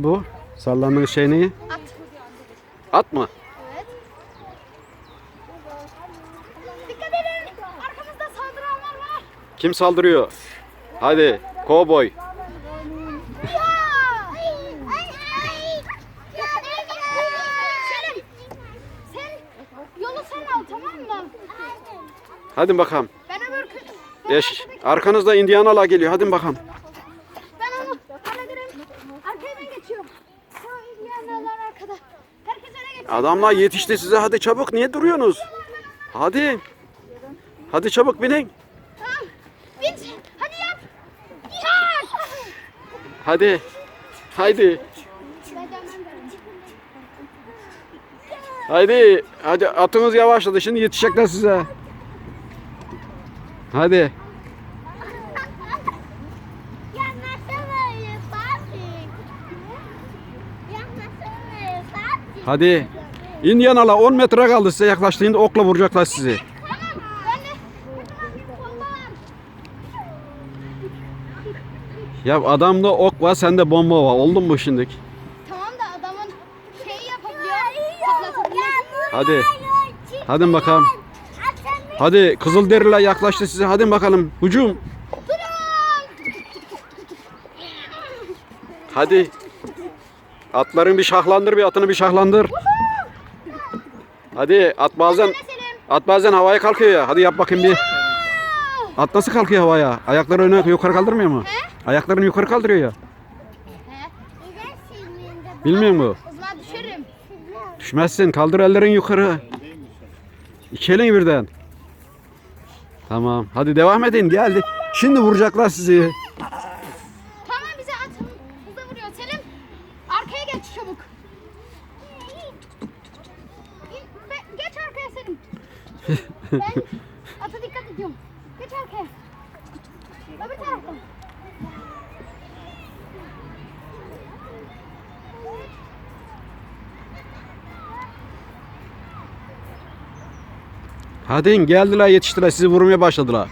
bu? Sallandığın şey ne? At. At mı? Evet. Dikkat edin. Arkamızda saldıranlar var. Kim saldırıyor? Hadi kovboy. Ya! Selim. Sen yolu sen al tamam mı? Hadi bakalım. Ben öbür Eş, arkanızda Indianalar geliyor. Hadi bakalım. Ben onu hallederim. Arkaya ben geçiyorum. Arkada. Herkes öne. Adamlar yetişti size. Hadi çabuk. Niye duruyorsunuz? Hadi. Hadi çabuk binin. Tamam. Bin. Hadi yap. Ya! Hadi. Haydi. Haydi. Hadi atınız yavaşladı. Şimdi yetişecekler size. Hadi. Hadi. Indianalar 10 metre kaldı size yaklaştığında okla vuracaklar sizi. Ya adamda ok var sende bomba var. Oldu mu şimdi? Tamam da adamın şeyi yapabiliyor. Hadi. Hadi bakalım. Hadi Kızılderililer yaklaştı size. Hadi bakalım. Hücum. Hadi. Atların bir şahlandır bir atını bir şahlandır. Hadi at bazen at bazen havaya kalkıyor ya. Hadi yap bakayım bir. At nasıl kalkıyor havaya? Ayakları öne yukarı kaldırmıyor mu? Ayaklarını yukarı kaldırıyor ya. Bilmiyor düşerim. Düşmezsin. Kaldır ellerin yukarı. İki elin birden. Tamam. Hadi devam edin. Geldi. Şimdi vuracaklar sizi. Geç çabuk. Be- Geç arkaya Selim. Ben ata dikkat ediyorum. Geç arkaya. Öbür taraftan. Hadi in, geldiler yetiştiler sizi vurmaya başladılar.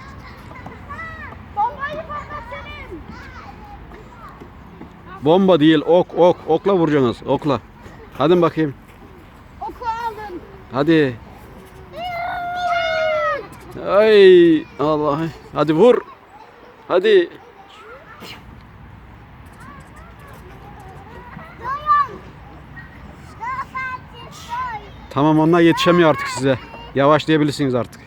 Bomba değil ok ok okla vuracaksınız okla. Hadi bakayım. Oku aldın. Hadi. Ay Allah. Hadi vur. Hadi. Tamam onlar yetişemiyor artık size. Yavaşlayabilirsiniz artık.